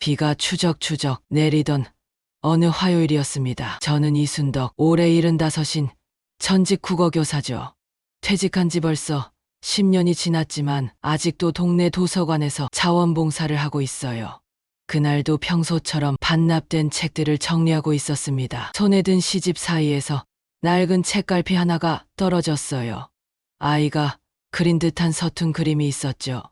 비가 추적추적 내리던 어느 화요일이었습니다. 저는 이순덕, 올해 75인 전직 국어교사죠. 퇴직한 지 벌써 10년이 지났지만 아직도 동네 도서관에서 자원봉사를 하고 있어요. 그날도 평소처럼 반납된 책들을 정리하고 있었습니다. 손에 든 시집 사이에서 낡은 책갈피 하나가 떨어졌어요. 아이가 그린 듯한 서툰 그림이 있었죠.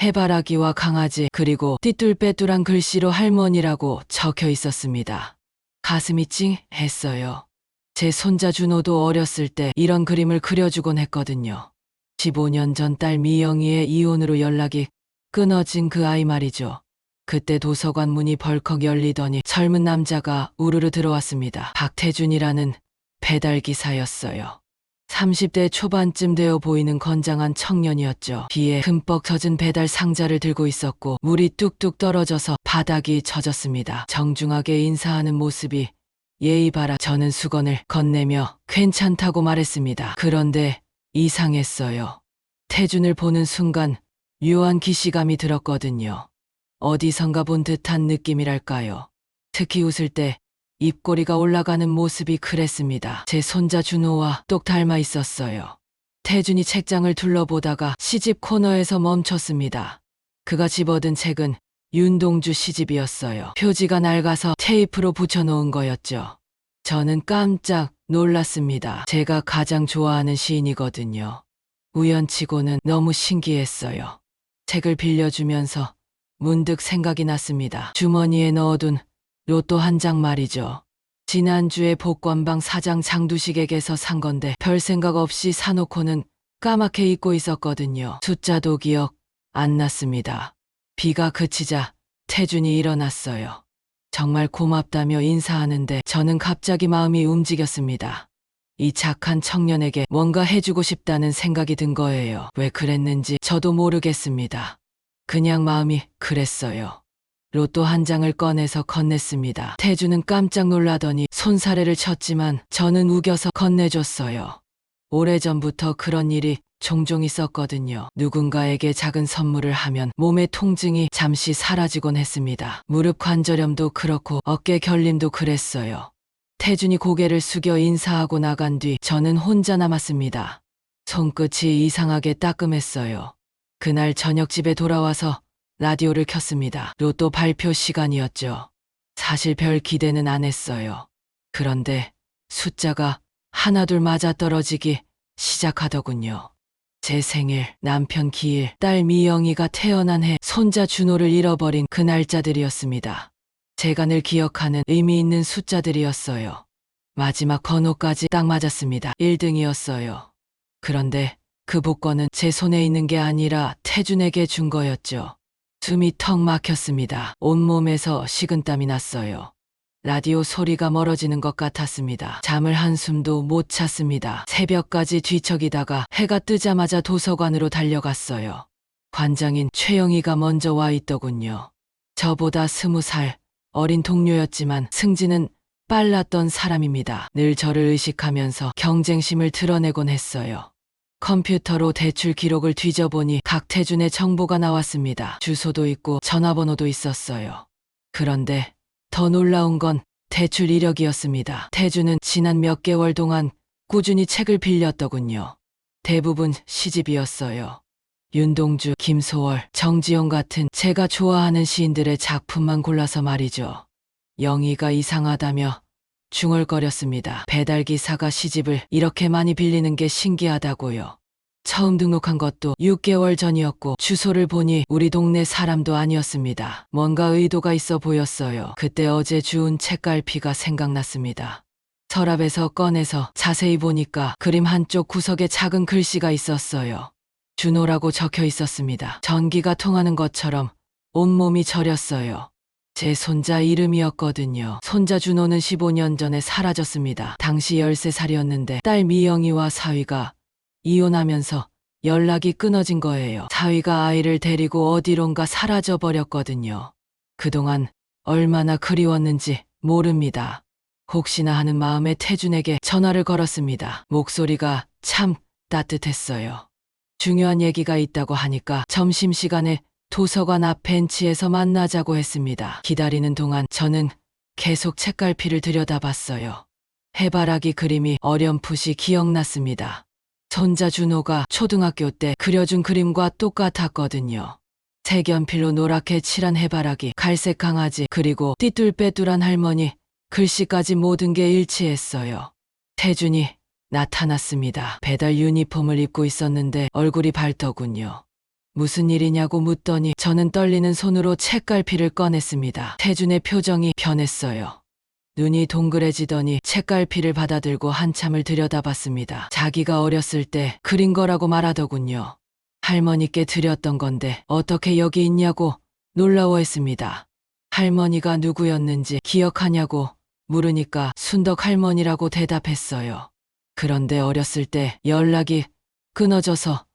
해바라기와 강아지 그리고 띠뚤빼뚤한 글씨로 할머니라고 적혀 있었습니다. 가슴이 찡했어요. 제 손자 준호도 어렸을 때 이런 그림을 그려주곤 했거든요. 15년 전 딸 미영이의 이혼으로 연락이 끊어진 그 아이 말이죠. 그때 도서관 문이 벌컥 열리더니 젊은 남자가 우르르 들어왔습니다. 박태준이라는 배달 기사였어요. 30대 초반쯤 되어 보이는 건장한 청년이었죠. 비에 흠뻑 젖은 배달 상자를 들고 있었고 물이 뚝뚝 떨어져서 바닥이 젖었습니다. 정중하게 인사하는 모습이 예의 바라 저는 수건을 건네며 괜찮다고 말했습니다. 그런데 이상했어요. 태준을 보는 순간 묘한 기시감이 들었거든요. 어디선가 본 듯한 느낌이랄까요. 특히 웃을 때 입꼬리가 올라가는 모습이 그랬습니다. 제 손자 준호와 똑 닮아 있었어요. 태준이 책장을 둘러보다가 시집 코너에서 멈췄습니다. 그가 집어든 책은 윤동주 시집이었어요. 표지가 낡아서 테이프로 붙여놓은 거였죠. 저는 깜짝 놀랐습니다. 제가 가장 좋아하는 시인이거든요. 우연치고는 너무 신기했어요. 책을 빌려주면서 문득 생각이 났습니다. 주머니에 넣어둔 로또 한 장 말이죠. 지난주에 복권방 사장 장두식에게서 산 건데 별 생각 없이 사놓고는 까맣게 잊고 있었거든요. 숫자도 기억 안 났습니다. 비가 그치자 태준이 일어났어요. 정말 고맙다며 인사하는데 저는 갑자기 마음이 움직였습니다. 이 착한 청년에게 뭔가 해주고 싶다는 생각이 든 거예요. 왜 그랬는지 저도 모르겠습니다. 그냥 마음이 그랬어요. 로또 한 장을 꺼내서 건넸습니다. 태주는 깜짝 놀라더니 손사래를 쳤지만 저는 우겨서 건네줬어요. 오래전부터 그런 일이 종종 있었거든요. 누군가에게 작은 선물을 하면 몸의 통증이 잠시 사라지곤 했습니다. 무릎 관절염도 그렇고 어깨 결림도 그랬어요. 태준이 고개를 숙여 인사하고 나간 뒤 저는 혼자 남았습니다. 손끝이 이상하게 따끔했어요. 그날 저녁 집에 돌아와서 라디오를 켰습니다. 로또 발표 시간이었죠. 사실 별 기대는 안 했어요. 그런데 숫자가 하나둘 맞아 떨어지기 시작하더군요. 제 생일, 남편 기일, 딸 미영이가 태어난 해, 손자 준호를 잃어버린 그 날짜들이었습니다. 제가 늘 기억하는 의미 있는 숫자들이었어요. 마지막 번호까지 딱 맞았습니다. 1등이었어요. 그런데 그 복권은 제 손에 있는 게 아니라 태준에게 준 거였죠. 숨이 턱 막혔습니다. 온몸에서 식은땀이 났어요. 라디오 소리가 멀어지는 것 같았습니다. 잠을 한숨도 못 찼습니다. 새벽까지 뒤척이다가 해가 뜨자마자 도서관으로 달려갔어요. 관장인 최영희가 먼저 와 있더군요. 저보다 스무 살 어린 동료였지만 승진은 빨랐던 사람입니다. 늘 저를 의식하면서 경쟁심을 드러내곤 했어요. 컴퓨터로 대출 기록을 뒤져보니 각태준의 정보가 나왔습니다. 주소도 있고 전화번호도 있었어요. 그런데 더 놀라운 건 대출 이력이었습니다. 태준은 지난 몇 개월 동안 꾸준히 책을 빌렸더군요. 대부분 시집이었어요. 윤동주, 김소월, 정지영 같은 제가 좋아하는 시인들의 작품만 골라서 말이죠. 영희가 이상하다며 중얼거렸습니다. 배달기사가 시집을 이렇게 많이 빌리는 게 신기하다고요. 처음 등록한 것도 6개월 전이었고 주소를 보니 우리 동네 사람도 아니었습니다. 뭔가 의도가 있어 보였어요. 그때 어제 주운 책갈피가 생각났습니다. 서랍에서 꺼내서 자세히 보니까 그림 한쪽 구석에 작은 글씨가 있었어요. 준호라고 적혀 있었습니다. 전기가 통하는 것처럼 온몸이 저렸어요. 제 손자 이름이었거든요. 손자 준호는 15년 전에 사라졌습니다. 당시 13살이었는데 딸 미영이와 사위가 이혼하면서 연락이 끊어진 거예요. 사위가 아이를 데리고 어디론가 사라져 버렸거든요. 그동안 얼마나 그리웠는지 모릅니다. 혹시나 하는 마음에 태준에게 전화를 걸었습니다. 목소리가 참 따뜻했어요. 중요한 얘기가 있다고 하니까 점심시간에 도서관 앞 벤치에서 만나자고 했습니다. 기다리는 동안 저는 계속 책갈피를 들여다봤어요. 해바라기 그림이 어렴풋이 기억났습니다. 손자 준호가 초등학교 때 그려준 그림과 똑같았거든요. 색연필로 노랗게 칠한 해바라기, 갈색 강아지, 그리고 띠뚤빼뚤한 할머니, 글씨까지 모든 게 일치했어요. 태준이 나타났습니다. 배달 유니폼을 입고 있었는데 얼굴이 밝더군요. 무슨 일이냐고 묻더니 저는 떨리는 손으로 책갈피를 꺼냈습니다. 태준의 표정이 변했어요. 눈이 동그래지더니 책갈피를 받아들고 한참을 들여다봤습니다. 자기가 어렸을 때 그린 거라고 말하더군요. 할머니께 드렸던 건데 어떻게 여기 있냐고 놀라워했습니다. 할머니가 누구였는지 기억하냐고 물으니까 순덕 할머니라고 대답했어요. 그런데 어렸을 때 연락이 끊어져서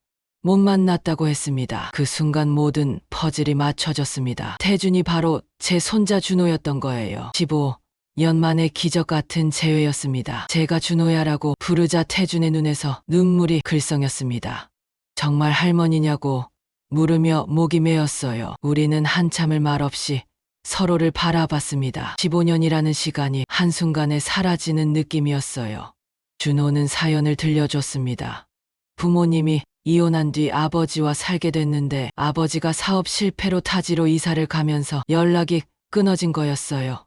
못 만났다고 했습니다. 그 순간 모든 퍼즐이 맞춰졌습니다. 태준이 바로 제 손자 준호였던 거예요. 15년 만에 기적 같은 재회였습니다. 제가 준호야라고 부르자 태준의 눈에서 눈물이 글썽였습니다. 정말 할머니냐고 물으며 목이 메었어요. 우리는 한참을 말없이 서로를 바라봤습니다. 15년이라는 시간이 한순간에 사라지는 느낌이었어요. 준호는 사연을 들려줬습니다. 부모님이 이혼한 뒤 아버지와 살게 됐는데 아버지가 사업 실패로 타지로 이사를 가면서 연락이 끊어진 거였어요.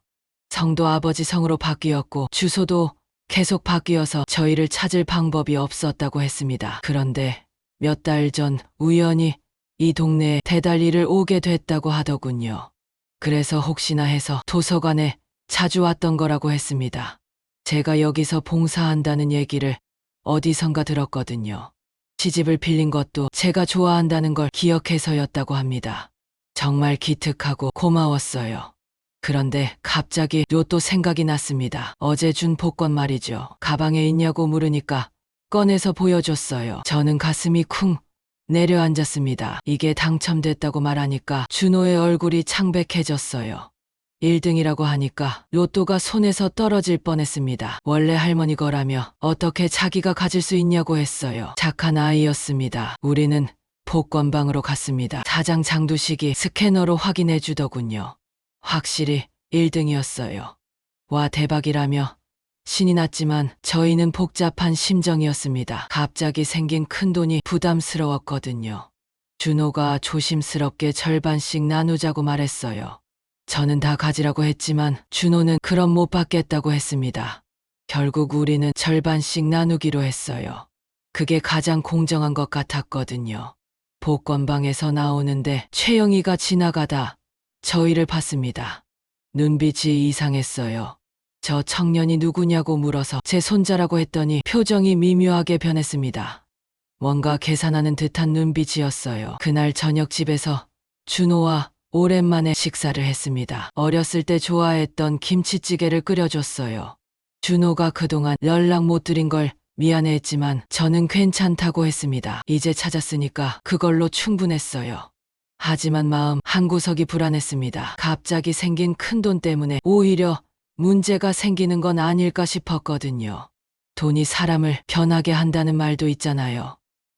성도 아버지 성으로 바뀌었고 주소도 계속 바뀌어서 저희를 찾을 방법이 없었다고 했습니다. 그런데 몇 달 전 우연히 이 동네에 대달리를 오게 됐다고 하더군요. 그래서 혹시나 해서 도서관에 자주 왔던 거라고 했습니다. 제가 여기서 봉사한다는 얘기를 어디선가 들었거든요. 시집을 빌린 것도 제가 좋아한다는 걸 기억해서였다고 합니다. 정말 기특하고 고마웠어요. 그런데 갑자기 로또 생각이 났습니다. 어제 준 복권 말이죠. 가방에 있냐고 물으니까 꺼내서 보여줬어요. 저는 가슴이 쿵 내려앉았습니다. 이게 당첨됐다고 말하니까 준호의 얼굴이 창백해졌어요. 1등이라고 하니까 로또가 손에서 떨어질 뻔했습니다. 원래 할머니 거라며 어떻게 자기가 가질 수 있냐고 했어요. 착한 아이였습니다. 우리는 복권방으로 갔습니다. 사장 장두식이 스캐너로 확인해 주더군요. 확실히 1등이었어요. 와 대박이라며 신이 났지만 저희는 복잡한 심정이었습니다. 갑자기 생긴 큰 돈이 부담스러웠거든요. 준호가 조심스럽게 절반씩 나누자고 말했어요. 저는 다 가지라고 했지만 준호는 그럼 못 받겠다고 했습니다. 결국 우리는 절반씩 나누기로 했어요. 그게 가장 공정한 것 같았거든요. 복권방에서 나오는데 최영희가 지나가다 저희를 봤습니다. 눈빛이 이상했어요. 저 청년이 누구냐고 물어서 제 손자라고 했더니 표정이 미묘하게 변했습니다. 뭔가 계산하는 듯한 눈빛이었어요. 그날 저녁 집에서 준호와 오랜만에 식사를 했습니다. 어렸을 때 좋아했던 김치찌개를 끓여줬어요. 준호가 그동안 연락 못 드린 걸 미안해했지만 저는 괜찮다고 했습니다. 이제 찾았으니까 그걸로 충분했어요. 하지만 마음 한구석이 불안했습니다. 갑자기 생긴 큰 돈 때문에 오히려 문제가 생기는 건 아닐까 싶었거든요. 돈이 사람을 변하게 한다는 말도 있잖아요.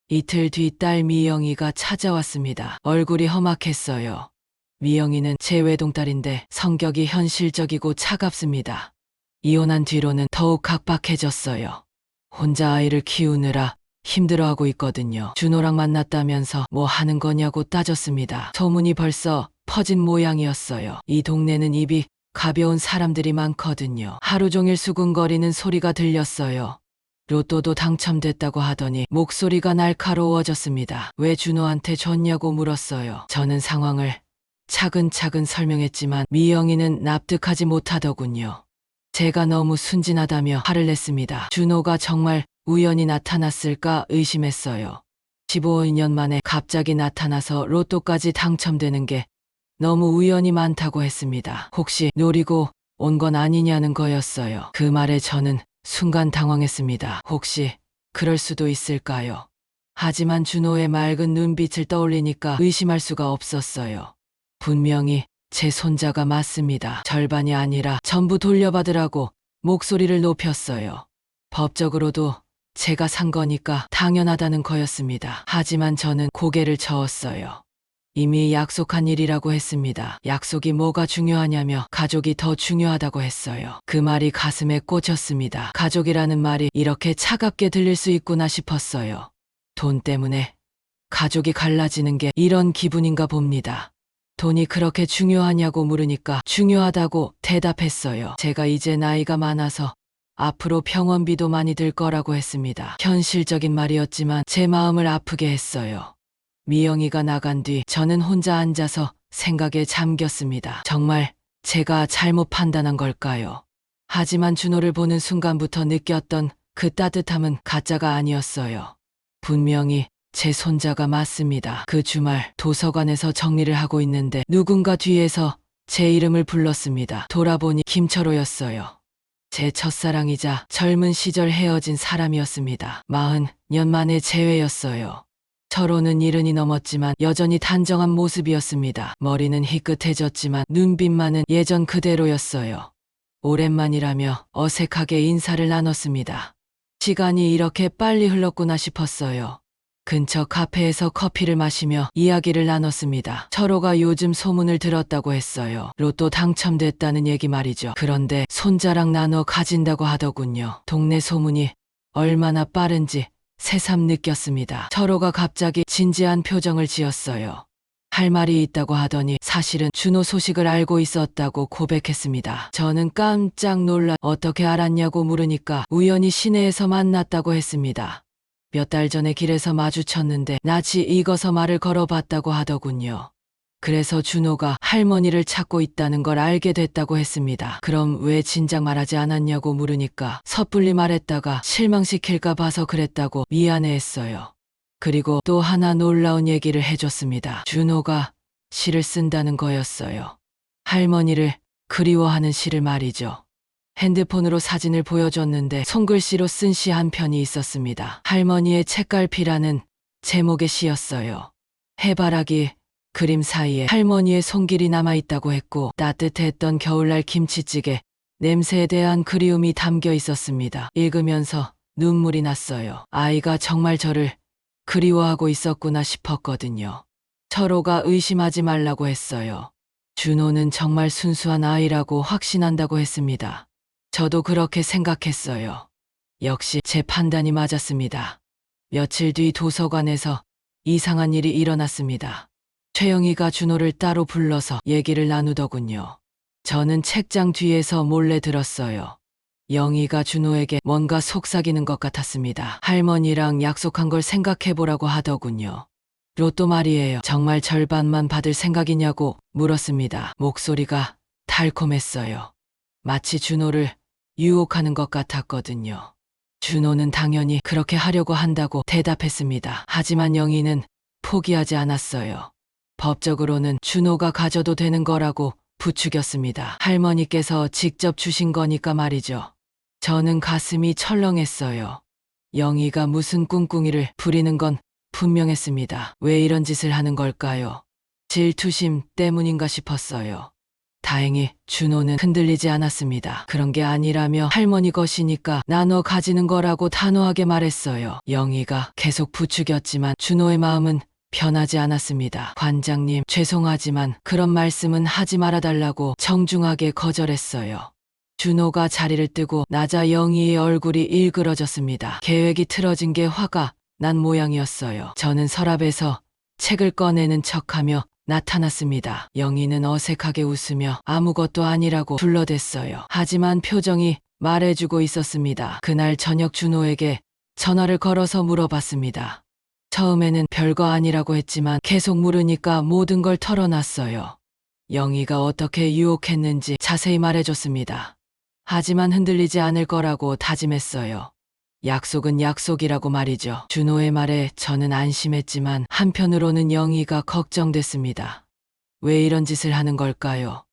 이틀 뒤 딸 미영이가 찾아왔습니다. 얼굴이 험악했어요. 미영이는 제 외동딸인데 성격이 현실적이고 차갑습니다. 이혼한 뒤로는 더욱 각박해졌어요. 혼자 아이를 키우느라 힘들어하고 있거든요. 준호랑 만났다면서 뭐 하는 거냐고 따졌습니다. 소문이 벌써 퍼진 모양이었어요. 이 동네는 입이 가벼운 사람들이 많거든요. 하루 종일 수군거리는 소리가 들렸어요. 로또도 당첨됐다고 하더니 목소리가 날카로워졌습니다. 왜 준호한테 줬냐고 물었어요. 저는 상황을 차근차근 설명했지만 미영이는 납득하지 못하더군요. 제가 너무 순진하다며 화를 냈습니다. 준호가 정말 우연히 나타났을까 의심했어요. 15년 만에 갑자기 나타나서 로또까지 당첨되는 게 너무 우연이 많다고 했습니다. 혹시 노리고 온 건 아니냐는 거였어요. 그 말에 저는 순간 당황했습니다. 혹시 그럴 수도 있을까요? 하지만 준호의 맑은 눈빛을 떠올리니까 의심할 수가 없었어요. 분명히 제 손자가 맞습니다. 절반이 아니라 전부 돌려받으라고 목소리를 높였어요. 법적으로도 제가 산 거니까 당연하다는 거였습니다. 하지만 저는 고개를 저었어요. 이미 약속한 일이라고 했습니다. 약속이 뭐가 중요하냐며 가족이 더 중요하다고 했어요. 그 말이 가슴에 꽂혔습니다. 가족이라는 말이 이렇게 차갑게 들릴 수 있구나 싶었어요. 돈 때문에 가족이 갈라지는 게 이런 기분인가 봅니다. 돈이 그렇게 중요하냐고 물으니까 중요하다고 대답했어요. 제가 이제 나이가 많아서 앞으로 병원비도 많이 들 거라고 했습니다. 현실적인 말이었지만 제 마음을 아프게 했어요. 미영이가 나간 뒤 저는 혼자 앉아서 생각에 잠겼습니다. 정말 제가 잘못 판단한 걸까요? 하지만 준호를 보는 순간부터 느꼈던 그 따뜻함은 가짜가 아니었어요. 분명히 제 손자가 맞습니다. 그 주말 도서관에서 정리를 하고 있는데 누군가 뒤에서 제 이름을 불렀습니다. 돌아보니 김철호였어요. 제 첫사랑이자 젊은 시절 헤어진 사람이었습니다. 마흔 년 만의 재회였어요. 철호는 이른이 넘었지만 여전히 단정한 모습이었습니다. 머리는 희끗해졌지만 눈빛만은 예전 그대로였어요. 오랜만이라며 어색하게 인사를 나눴습니다. 시간이 이렇게 빨리 흘렀구나 싶었어요. 근처 카페에서 커피를 마시며 이야기를 나눴습니다. 철호가 요즘 소문을 들었다고 했어요. 로또 당첨됐다는 얘기 말이죠. 그런데 손자랑 나눠 가진다고 하더군요. 동네 소문이 얼마나 빠른지 새삼 느꼈습니다. 철호가 갑자기 진지한 표정을 지었어요. 할 말이 있다고 하더니 사실은 준호 소식을 알고 있었다고 고백했습니다. 저는 깜짝 놀라 어떻게 알았냐고 물으니까 우연히 시내에서 만났다고 했습니다. 몇 달 전에 길에서 마주쳤는데 낯이 익어서 말을 걸어봤다고 하더군요. 그래서 준호가 할머니를 찾고 있다는 걸 알게 됐다고 했습니다. 그럼 왜 진작 말하지 않았냐고 물으니까 섣불리 말했다가 실망시킬까 봐서 그랬다고 미안해했어요. 그리고 또 하나 놀라운 얘기를 해줬습니다. 준호가 시를 쓴다는 거였어요. 할머니를 그리워하는 시를 말이죠. 핸드폰으로 사진을 보여줬는데 손글씨로 쓴 시 한 편이 있었습니다. 할머니의 책갈피라는 제목의 시였어요. 해바라기 그림 사이에 할머니의 손길이 남아있다고 했고 따뜻했던 겨울날 김치찌개 냄새에 대한 그리움이 담겨 있었습니다. 읽으면서 눈물이 났어요. 아이가 정말 저를 그리워하고 있었구나 싶었거든요. 철호가 의심하지 말라고 했어요. 준호는 정말 순수한 아이라고 확신한다고 했습니다. 저도 그렇게 생각했어요. 역시 제 판단이 맞았습니다. 며칠 뒤 도서관에서 이상한 일이 일어났습니다. 최영희가 준호를 따로 불러서 얘기를 나누더군요. 저는 책장 뒤에서 몰래 들었어요. 영희가 준호에게 뭔가 속삭이는 것 같았습니다. 할머니랑 약속한 걸 생각해보라고 하더군요. 로또 말이에요. 정말 절반만 받을 생각이냐고 물었습니다. 목소리가 달콤했어요. 마치 준호를 유혹하는 것 같았거든요. 준호는 당연히 그렇게 하려고 한다고 대답했습니다. 하지만 영희는 포기하지 않았어요. 법적으로는 준호가 가져도 되는 거라고 부추겼습니다. 할머니께서 직접 주신 거니까 말이죠. 저는 가슴이 철렁했어요. 영희가 무슨 꿍꿍이를 부리는 건 분명했습니다. 왜 이런 짓을 하는 걸까요? 질투심 때문인가 싶었어요. 다행히 준호는 흔들리지 않았습니다. 그런 게 아니라며 할머니 것이니까 나눠 가지는 거라고 단호하게 말했어요. 영희가 계속 부추겼지만 준호의 마음은 변하지 않았습니다. 관장님, 죄송하지만 그런 말씀은 하지 말아달라고 정중하게 거절했어요. 준호가 자리를 뜨고 나자 영희의 얼굴이 일그러졌습니다. 계획이 틀어진 게 화가 난 모양이었어요. 저는 서랍에서 책을 꺼내는 척하며 나타났습니다. 영희는 어색하게 웃으며 아무것도 아니라고 둘러댔어요. 하지만 표정이 말해주고 있었습니다. 그날 저녁 준호에게 전화를 걸어서 물어봤습니다. 처음에는 별거 아니라고 했지만 계속 물으니까 모든 걸 털어놨어요. 영희가 어떻게 유혹했는지 자세히 말해줬습니다. 하지만 흔들리지 않을 거라고 다짐했어요. 약속은 약속이라고 말이죠. 준호의 말에 저는 안심했지만 한편으로는 영희가 걱정됐습니다. 왜 이런 짓을 하는 걸까요?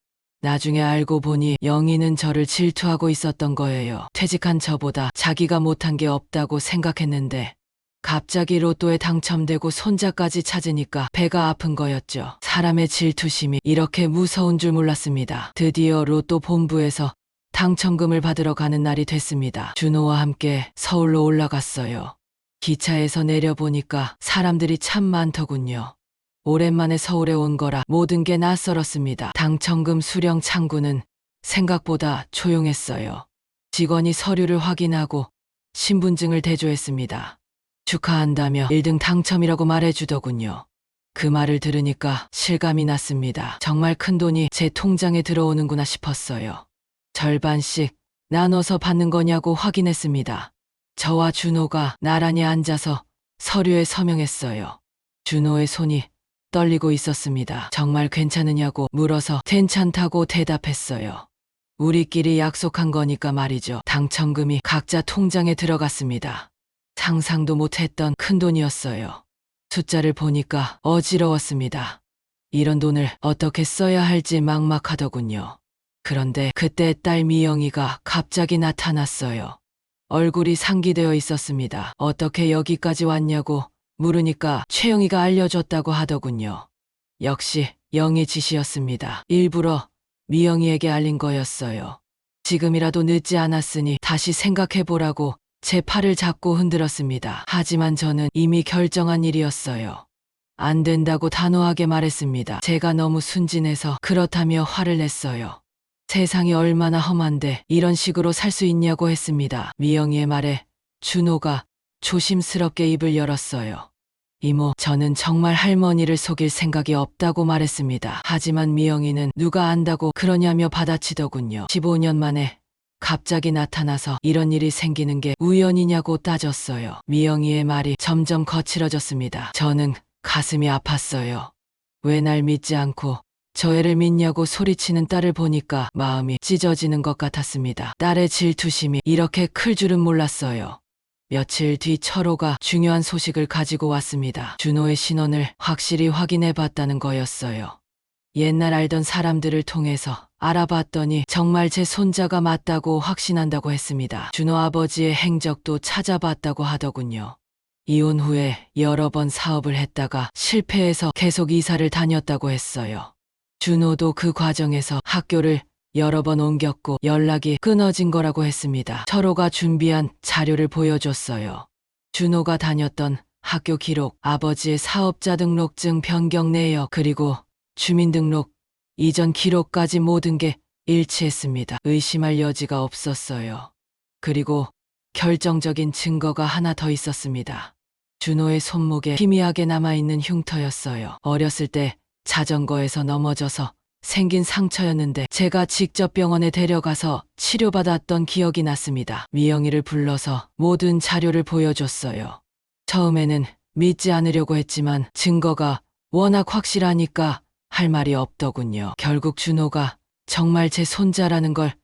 나중에 알고 보니 영희는 저를 질투하고 있었던 거예요. 퇴직한 저보다 자기가 못한 게 없다고 생각했는데 갑자기 로또에 당첨되고 손자까지 찾으니까 배가 아픈 거였죠. 사람의 질투심이 이렇게 무서운 줄 몰랐습니다. 드디어 로또 본부에서 당첨금을 받으러 가는 날이 됐습니다. 준호와 함께 서울로 올라갔어요. 기차에서 내려보니까 사람들이 참 많더군요. 오랜만에 서울에 온 거라 모든 게 낯설었습니다. 당첨금 수령 창구는 생각보다 조용했어요. 직원이 서류를 확인하고 신분증을 대조했습니다. 축하한다며 1등 당첨이라고 말해주더군요. 그 말을 들으니까 실감이 났습니다. 정말 큰 돈이 제 통장에 들어오는구나 싶었어요. 절반씩 나눠서 받는 거냐고 확인했습니다. 저와 준호가 나란히 앉아서 서류에 서명했어요. 준호의 손이 떨리고 있었습니다. 정말 괜찮으냐고 물어서 괜찮다고 대답했어요. 우리끼리 약속한 거니까 말이죠. 당첨금이 각자 통장에 들어갔습니다. 상상도 못했던 큰 돈이었어요. 숫자를 보니까 어지러웠습니다. 이런 돈을 어떻게 써야 할지 막막하더군요. 그런데 그때 딸 미영이가 갑자기 나타났어요. 얼굴이 상기되어 있었습니다. 어떻게 여기까지 왔냐고 물으니까 최영이가 알려줬다고 하더군요. 역시 영의 짓이었습니다. 일부러 미영이에게 알린 거였어요. 지금이라도 늦지 않았으니 다시 생각해보라고 제 팔을 잡고 흔들었습니다. 하지만 저는 이미 결정한 일이었어요. 안 된다고 단호하게 말했습니다. 제가 너무 순진해서 그렇다며 화를 냈어요. 세상이 얼마나 험한데 이런 식으로 살 수 있냐고 했습니다. 미영이의 말에 준호가 조심스럽게 입을 열었어요. 이모, 저는 정말 할머니를 속일 생각이 없다고 말했습니다. 하지만 미영이는 누가 안다고 그러냐며 받아치더군요. 15년 만에 갑자기 나타나서 이런 일이 생기는 게 우연이냐고 따졌어요. 미영이의 말이 점점 거칠어졌습니다. 저는 가슴이 아팠어요. 왜 날 믿지 않고 저 애를 믿냐고 소리치는 딸을 보니까 마음이 찢어지는 것 같았습니다. 딸의 질투심이 이렇게 클 줄은 몰랐어요. 며칠 뒤 철호가 중요한 소식을 가지고 왔습니다. 준호의 신원을 확실히 확인해 봤다는 거였어요. 옛날 알던 사람들을 통해서 알아봤더니 정말 제 손자가 맞다고 확신한다고 했습니다. 준호 아버지의 행적도 찾아봤다고 하더군요. 이혼 후에 여러 번 사업을 했다가 실패해서 계속 이사를 다녔다고 했어요. 준호도 그 과정에서 학교를 여러 번 옮겼고 연락이 끊어진 거라고 했습니다. 철호가 준비한 자료를 보여줬어요. 준호가 다녔던 학교 기록, 아버지의 사업자 등록증 변경 내역, 그리고 주민등록, 이전 기록까지 모든 게 일치했습니다. 의심할 여지가 없었어요. 그리고 결정적인 증거가 하나 더 있었습니다. 준호의 손목에 희미하게 남아있는 흉터였어요. 어렸을 때 자전거에서 넘어져서 생긴 상처였는데 제가 직접 병원에 데려가서 치료받았던 기억이 났습니다. 미영이를 불러서 모든 자료를 보여줬어요. 처음에는 믿지 않으려고 했지만 증거가 워낙 확실하니까 할 말이 없더군요. 결국 준호가 정말 제 손자라는 걸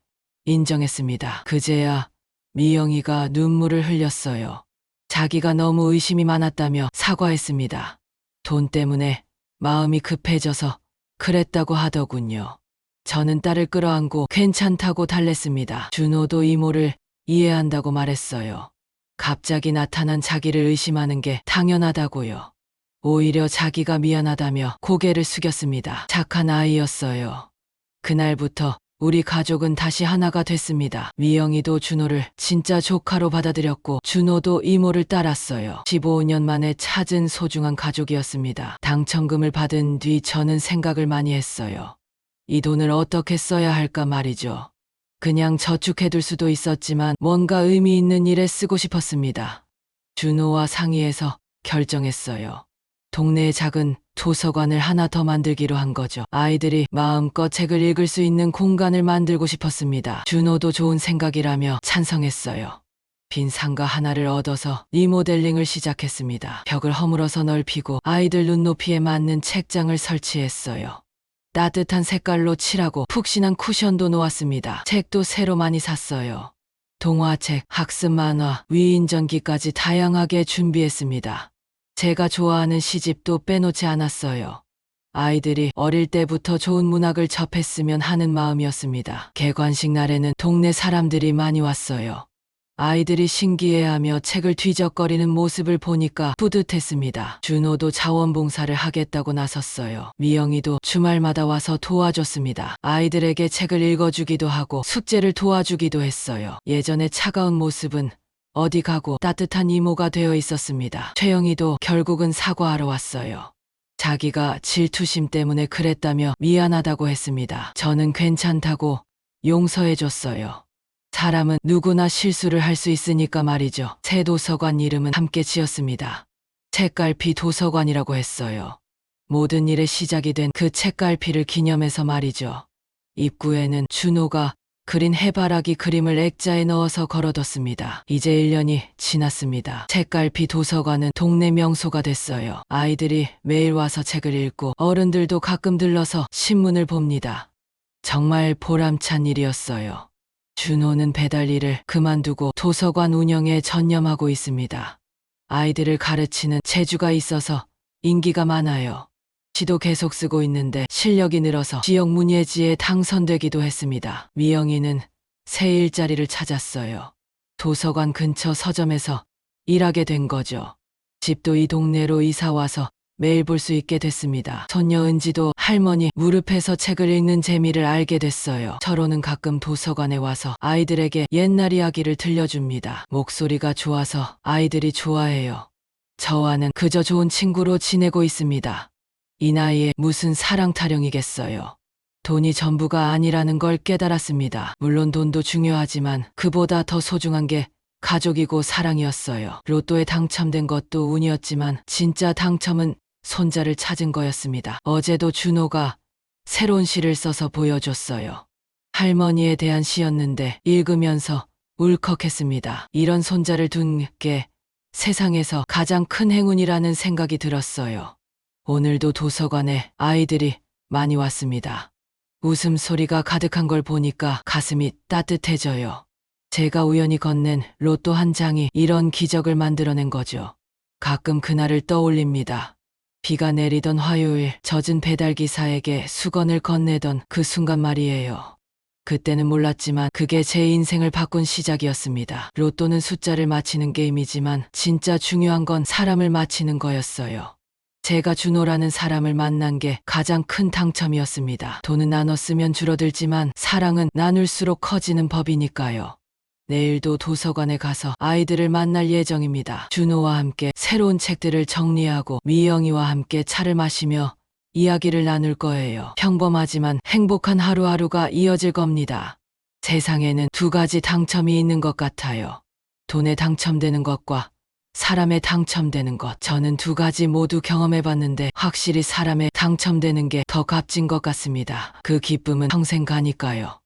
인정했습니다. 그제야 미영이가 눈물을 흘렸어요. 자기가 너무 의심이 많았다며 사과했습니다. 돈 때문에 마음이 급해져서 그랬다고 하더군요. 저는 딸을 끌어안고 괜찮다고 달랬습니다. 준호도 이모를 이해한다고 말했어요. 갑자기 나타난 자기를 의심하는 게 당연하다고요. 오히려 자기가 미안하다며 고개를 숙였습니다. 착한 아이였어요. 그날부터 우리 가족은 다시 하나가 됐습니다. 미영이도 준호를 진짜 조카로 받아들였고 준호도 이모를 따랐어요. 15년 만에 찾은 소중한 가족이었습니다. 당첨금을 받은 뒤 저는 생각을 많이 했어요. 이 돈을 어떻게 써야 할까 말이죠. 그냥 저축해둘 수도 있었지만 뭔가 의미 있는 일에 쓰고 싶었습니다. 준호와 상의해서 결정했어요. 동네에 작은 도서관을 하나 더 만들기로 한 거죠. 아이들이 마음껏 책을 읽을 수 있는 공간을 만들고 싶었습니다. 준호도 좋은 생각이라며 찬성했어요. 빈 상가 하나를 얻어서 리모델링을 시작했습니다. 벽을 허물어서 넓히고 아이들 눈높이에 맞는 책장을 설치했어요. 따뜻한 색깔로 칠하고 푹신한 쿠션도 놓았습니다. 책도 새로 많이 샀어요. 동화책, 학습 만화, 위인전기까지 다양하게 준비했습니다. 제가 좋아하는 시집도 빼놓지 않았어요. 아이들이 어릴 때부터 좋은 문학을 접했으면 하는 마음이었습니다. 개관식 날에는 동네 사람들이 많이 왔어요. 아이들이 신기해하며 책을 뒤적거리는 모습을 보니까 뿌듯했습니다. 준호도 자원봉사를 하겠다고 나섰어요. 미영이도 주말마다 와서 도와줬습니다. 아이들에게 책을 읽어주기도 하고 숙제를 도와주기도 했어요. 예전의 차가운 모습은 어디 가고 따뜻한 이모가 되어 있었습니다. 최영이도 결국은 사과하러 왔어요. 자기가 질투심 때문에 그랬다며 미안하다고 했습니다. 저는 괜찮다고 용서해줬어요. 사람은 누구나 실수를 할 수 있으니까 말이죠. 새 도서관 이름은 함께 지었습니다. 책갈피 도서관이라고 했어요. 모든 일의 시작이 된 그 책갈피를 기념해서 말이죠. 입구에는 준호가 그린 해바라기 그림을 액자에 넣어서 걸어뒀습니다. 이제 1년이 지났습니다. 책갈피 도서관은 동네 명소가 됐어요. 아이들이 매일 와서 책을 읽고 어른들도 가끔 들러서 신문을 봅니다. 정말 보람찬 일이었어요. 준호는 배달 일을 그만두고 도서관 운영에 전념하고 있습니다. 아이들을 가르치는 재주가 있어서 인기가 많아요. 시도 계속 쓰고 있는데 실력이 늘어서 지역 문예지에 당선되기도 했습니다. 미영이는 새 일자리를 찾았어요. 도서관 근처 서점에서 일하게 된 거죠. 집도 이 동네로 이사 와서 매일 볼 수 있게 됐습니다. 손녀 은지도 할머니 무릎에서 책을 읽는 재미를 알게 됐어요. 철호는 가끔 도서관에 와서 아이들에게 옛날 이야기를 들려줍니다. 목소리가 좋아서 아이들이 좋아해요. 저와는 그저 좋은 친구로 지내고 있습니다. 이 나이에 무슨 사랑 타령이겠어요. 돈이 전부가 아니라는 걸 깨달았습니다. 물론 돈도 중요하지만 그보다 더 소중한 게 가족이고 사랑이었어요. 로또에 당첨된 것도 운이었지만 진짜 당첨은 손자를 찾은 거였습니다. 어제도 준호가 새로운 시를 써서 보여줬어요. 할머니에 대한 시였는데 읽으면서 울컥했습니다. 이런 손자를 둔 게 세상에서 가장 큰 행운이라는 생각이 들었어요. 오늘도 도서관에 아이들이 많이 왔습니다. 웃음소리가 가득한 걸 보니까 가슴이 따뜻해져요. 제가 우연히 건넨 로또 한 장이 이런 기적을 만들어낸 거죠. 가끔 그날을 떠올립니다. 비가 내리던 화요일 젖은 배달기사에게 수건을 건네던 그 순간 말이에요. 그때는 몰랐지만 그게 제 인생을 바꾼 시작이었습니다. 로또는 숫자를 맞히는 게임이지만 진짜 중요한 건 사람을 맞히는 거였어요. 제가 준호라는 사람을 만난 게 가장 큰 당첨이었습니다. 돈은 나눠 쓰면 줄어들지만 사랑은 나눌수록 커지는 법이니까요. 내일도 도서관에 가서 아이들을 만날 예정입니다. 준호와 함께 새로운 책들을 정리하고 미영이와 함께 차를 마시며 이야기를 나눌 거예요. 평범하지만 행복한 하루하루가 이어질 겁니다. 세상에는 두 가지 당첨이 있는 것 같아요. 돈에 당첨되는 것과 사람에 당첨되는 것. 저는 두 가지 모두 경험해 봤는데 확실히 사람에 당첨되는 게 더 값진 것 같습니다. 그 기쁨은 평생 가니까요.